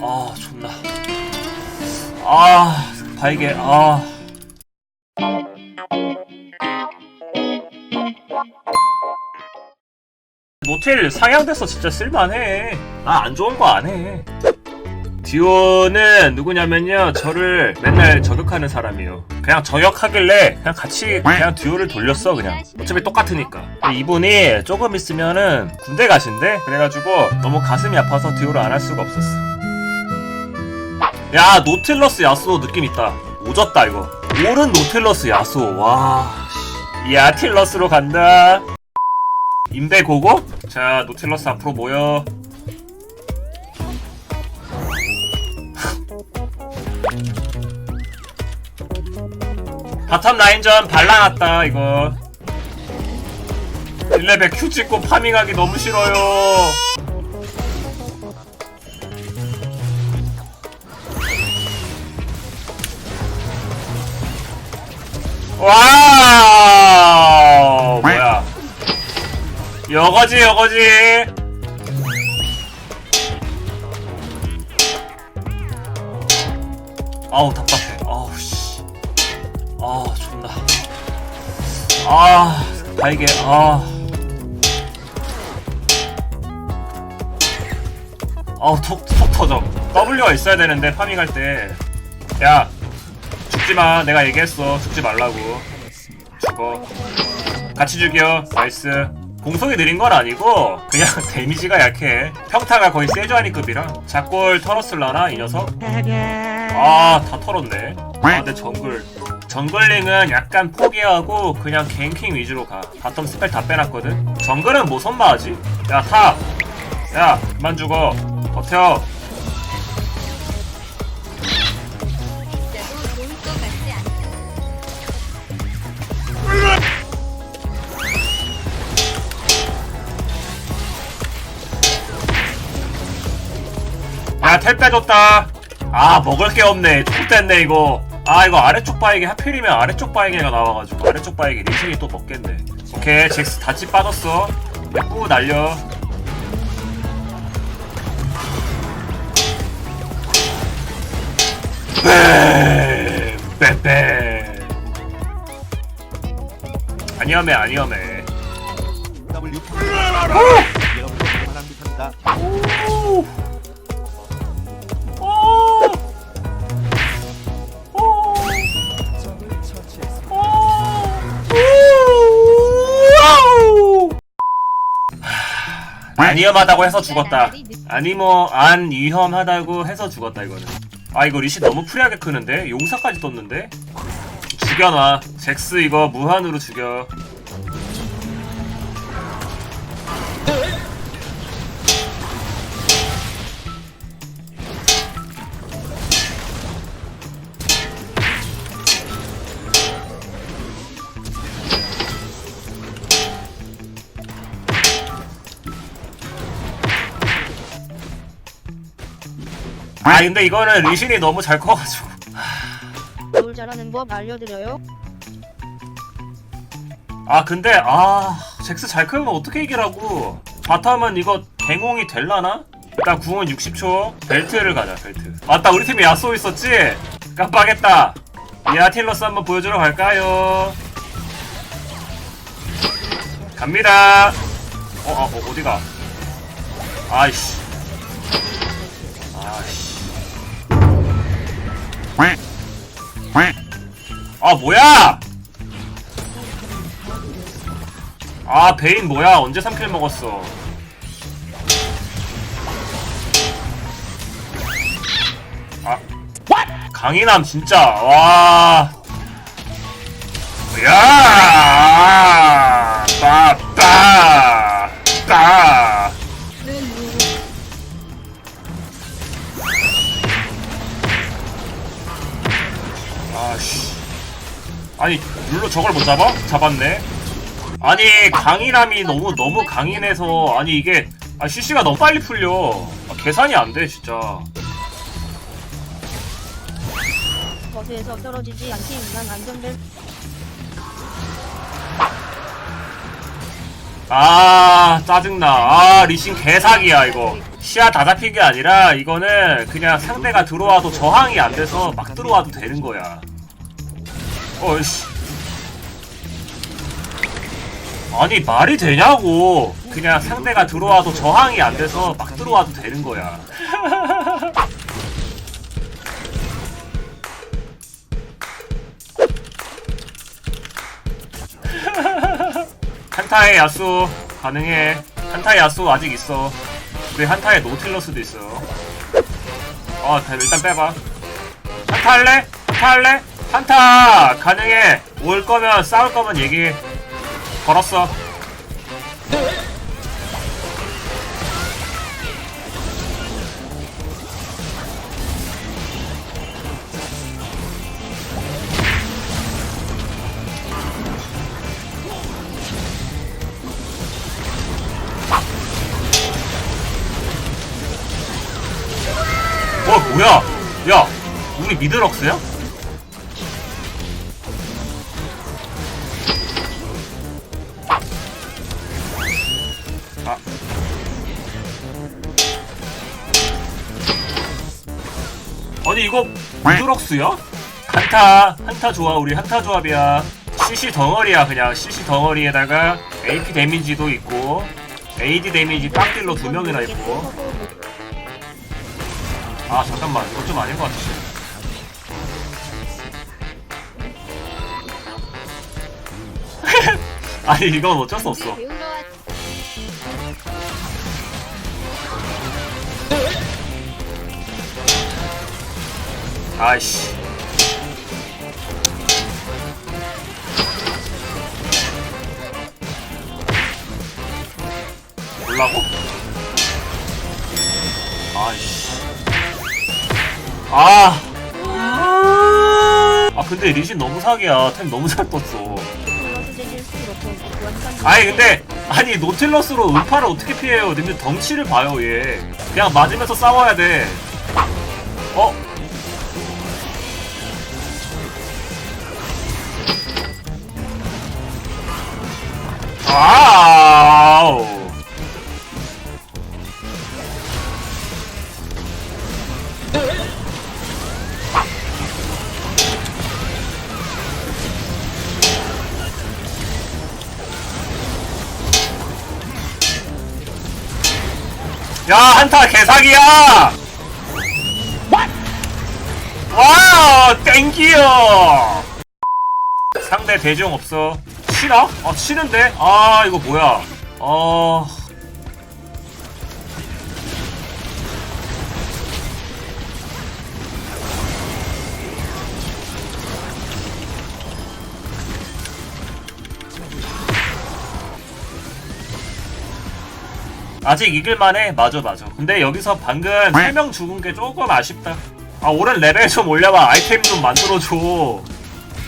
아 존나. 아 바이게 아. 모텔 상향돼서 진짜 쓸만해. 나 안 좋은 거 안해. 디오는 누구냐면요 저를 맨날 저격하는 사람이에요. 그냥 저격하길래 그냥 같이 그냥 듀오를 돌렸어 그냥. 어차피 똑같으니까. 이분이 조금 있으면은 군대 가신대? 그래가지고 너무 가슴이 아파서 듀오를 안 할 수가 없었어 야 노틸러스 야수 느낌 있다. 오졌다 이거. 오른 노틸러스 야수 와. 씨. 야 틸러스로 간다. 임대 고고? 자 노틸러스 앞으로 모여. 바텀 라인전 발라놨다 이거. 1레벨 큐 찍고 파밍하기 너무 싫어요 와우! 뭐야? 여거지 여거지. 아우 답답해. 아우 씨. 아 존나. 아 바이게 아. 아우 톡, 톡 터져. W가 있어야 되는데 파밍할 때야 죽지마. 내가 얘기했어. 죽지 말라고. 죽어. 같이 죽여. 나이스. 공속이 느린 건 아니고 그냥 데미지가 약해. 평타가 거의 세조아니 급이라. 작골 털었을라나 이 녀석? 아 다 털었네. 아 근데 정글. 정글링은 약간 포기하고 그냥 갱킹 위주로 가. 바텀 스펠 다 빼놨거든. 정글은 뭐 선마하지? 야타야 그만 죽어. 버텨 야텔 빼줬다. 아 먹을 게 없네. X됐네 이거. 아 이거 아래쪽 바이게 하필이면 아래쪽 바이게가 나와가지고 아래쪽 바이게 리신이 또 먹겠네. 오케이 잭스 다치 빠졌어. 뿌 날려. 뱀 뱀뱀. 아니어매 아니어매 W! 오! 안 위험하다고 해서 죽었다. 아니 뭐 안 위험하다고 해서 죽었다 이거는. 아 이거 리시 너무 프리하게 크는데 용사까지 떴는데 죽여놔. 잭스 이거 무한으로 죽여. 아 근데 이거는 리신이 너무 잘 커가지고. 롤 잘하는 법 알려드려요? 아 근데 아 잭스 잘 크면 어떻게 이기라고 바텀은 이거 갱홍이 될라나? 일단 궁은 60초 벨트를 가자 벨트 맞다 우리 팀에 야쏘 있었지? 깜빡했다 야 틸러스 한번 보여주러 갈까요? 갑니다 어, 어, 어 어디가 아이씨 아 뭐야? 아 베인 뭐야? 언제 3킬 먹었어? 아 강인함 진짜. 와. 야! 빠빠! 아니, 룰로 저걸 못 잡아? 잡았네. 아니, 강인함이 너무, 너무 강인해서, 아니, 이게, 아, CC가 너무 빨리 풀려. 아, 계산이 안 돼, 진짜. 거스에서 떨어지지 않게 인간 안전벨 아, 짜증나. 아, 리신 개사기야, 이거. 시야 다 잡힌 게 아니라 이거는 그냥 상대가 들어와도 저항이 안 돼서 막 들어와도 되는 거야. 어이씨. 아니 말이 되냐고. 그냥 상대가 들어와도 저항이 안 돼서 막 들어와도 되는 거야. 한타의 야수 가능해. 한타의 야수 아직 있어. 우리 한타의 노틸러스도 있어. 어, 다- 일단 빼봐. 한타 할래? 한타 할래? 한타 가능해. 올 거면 싸울 거면 얘기해. 걸었어. 어 뭐야? 야, 우리 미드럭스야? 아니 이거 미드럭스야? 한타 한타 좋아 우리 한타 조합이야. CC 덩어리야 그냥. CC 덩어리에다가 AP 데미지도 있고 AD 데미지 빡딜로 두 명이나 있고. 아 잠깐만. 이거 좀 아닌 것 같아. 아니 이건 어쩔 수 없어 아이씨 몰라고? 아이씨 아. 아 근데 리신 너무 사기야. 템 너무 잘 떴어. 아니 근데 아니 노틸러스로 음파를 어떻게 피해요? 님들 덩치를 봐요 얘. 그냥 맞으면서 싸워야 돼. 어? 야 한타 개사기야! 와우 땡기요! 상대 대중 없어 싫어? 아 싫은데? 아 이거 뭐야 어... 아직 이길만해. 맞아 맞아. 근데 여기서 방금 3명 죽은 게 조금 아쉽다. 아 오른 레벨 좀 올려봐. 아이템 좀 만들어줘.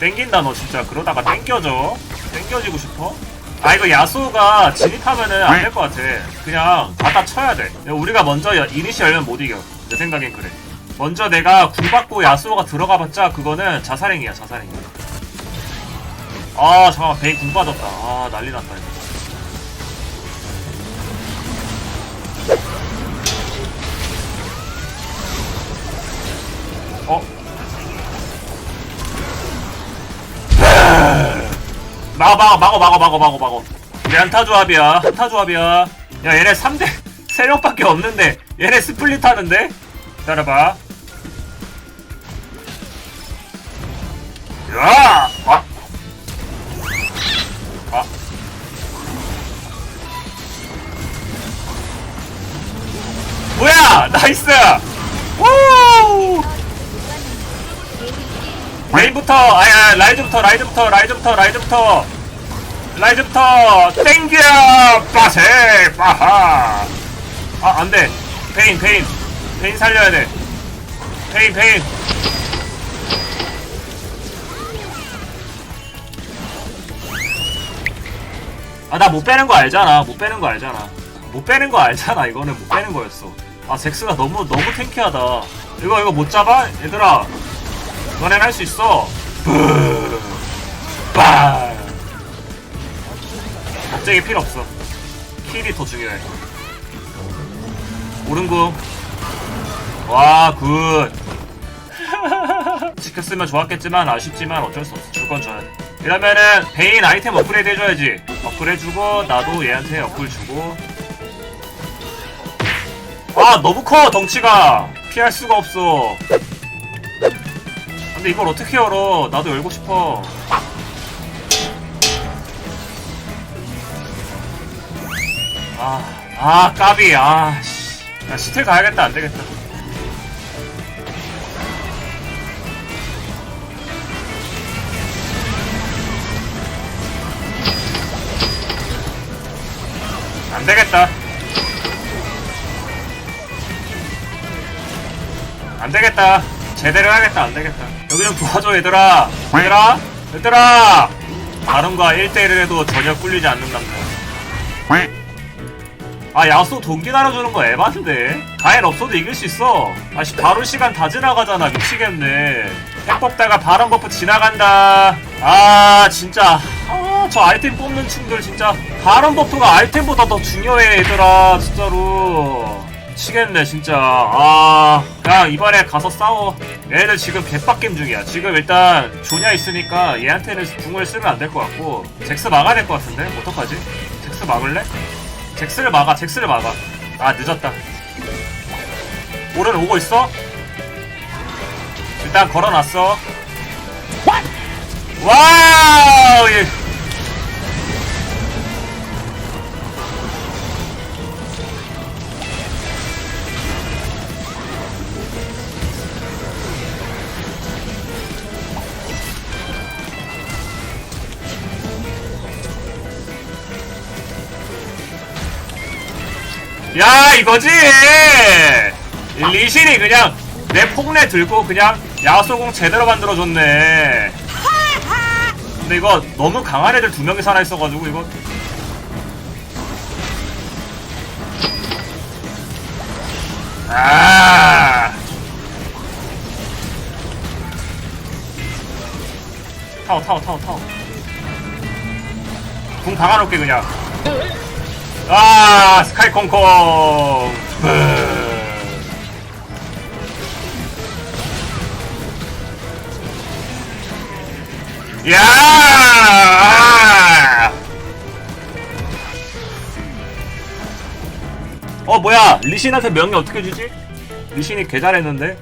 땡긴다 너 진짜. 그러다가 땡겨져. 땡겨지고 싶어? 아 이거 야수가 진입하면은 안 될 것 같아. 그냥 갖다 쳐야 돼. 우리가 먼저 여- 이니시 열면 못 이겨. 내 생각엔 그래. 먼저 내가 굴 받고 야수가 들어가봤자 그거는 자살행이야 자살행이 아 잠깐만. 베인 굴 빠졌다. 아 난리 났다 이거 어? 막어 막어 막어 막어 막어 막어 막어 우리 한타 조합이야 한타 조합이야 야 얘네 3대 3명밖에 없는데 얘네 스플릿 하는데? 기다려봐 야! 아! 아! 뭐야! 나이스! 우! 레인부터 아야 라이즈부터 라이즈부터 라이즈부터 라이즈부터. 라이즈부터 땡겨 빠세 빠하. 아 안돼. 페인 페인. 페인 살려야 돼. 페인 페인. 아 나 못 빼는 거 알잖아. 못 빼는 거 알잖아. 못 빼는 거 알잖아. 이거는 못 빼는 거였어. 아 잭스가 너무 너무 탱키하다. 이거 이거 못 잡아? 얘들아 너넨 할수 있어. 뿌빵 겁쟁이 필요 없어. 킬이 더 중요해. 오른궁 와굿. 지켰으면 좋았겠지만 아쉽지만 어쩔 수 없어. 줄 건 줘야 돼. 이러면은 베인 아이템 업그레이드 해줘야지. 업그레이드 주고 나도 얘한테 업글 주고. 아 너무 커 덩치가. 피할 수가 없어 근데 이걸 어떻게 열어 나도 열고 싶어 아, 아, 까비, 아, 씨. 야, 시틀 가야겠다, 안 되겠다. 안 되겠다. 안 되겠다. 제대로 해야겠다, 안 되겠다. 여기 좀 도와줘, 얘들아. 얘들아? 얘들아! 다른과 1대1을 해도 전혀 꿀리지 않는 남자. 아 야수 동기 나눠주는 거 에반데 가엔 없어도 이길 수 있어 아씨 바로 시간 다 지나가잖아 미치겠네 핵 뽑다가 바람 버프 지나간다 아 진짜 아, 저 아이템 뽑는 친구들 진짜 바람 버프가 아이템보다 더 중요해 얘들아 진짜로 미치겠네 진짜 아 그냥 이번에 가서 싸워 얘들 지금 개빡겜 중이야 지금 일단 조냐 있으니까 얘한테는 궁을 쓰면 안 될 것 같고 잭스 막아야 될 것 같은데 어떡하지? 잭스 막을래? 잭스를 막아, 잭스를 막아. 아, 늦었다. 오른 오고 있어? 일단 걸어놨어. 와우! 예. 야 이거지! 리신이 그냥 내 폭내 들고 그냥 야소공 제대로 만들어줬네. 근데 이거 너무 강한 애들 두 명이 살아있어가지고 이거. 아! 타워 타워 타워 타워. 궁 박아놓을게 그냥 아 스카이 콩콩. 야! 어 뭐야. 리신한테 명예 어떻게 주지? 리신이 개 잘했는데